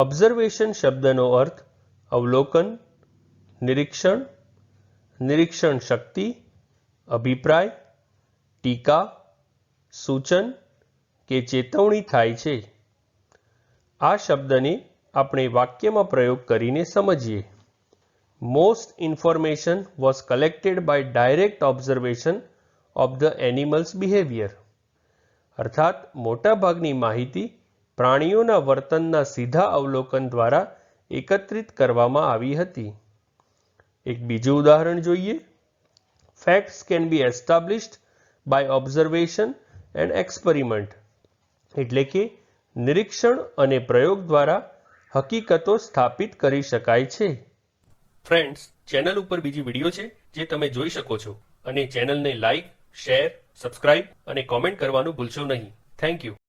Observation શબ્દનો અર્થ અવલોકન, નિરીક્ષણ નિરીક્ષણ શક્તિ, અભિપ્રાય, ટીકા, સૂચન કે ચેતવણી થાય છે. આ શબ્દને આપણે વાક્યમાં પ્રયોગ કરીને સમજીએ. Most information was collected by direct observation of the animals behaviour અર્થાત, મોટાભાગની માહિતી પ્રાણીઓના વર્તનના સીધા અવલોકન દ્વારા એકત્રિત કરવામાં આવી હતી. એક બીજું ઉદાહરણ જોઈએ. Facts can be established by observation and experiment એટલે કે નિરીક્ષણ અને પ્રયોગ દ્વારા હકીકતો સ્થાપિત કરી શકાય છે. ફ્રેન્ડ્સ ચેનલ ઉપર બીજી વીડિયો છે જે તમે જોઈ શકો છો. અને ચેનલને લાઈક શેર સબસ્ક્રાઇબ અને કોમેન્ટ કરવાનું ભૂલશો નહીં. Thank you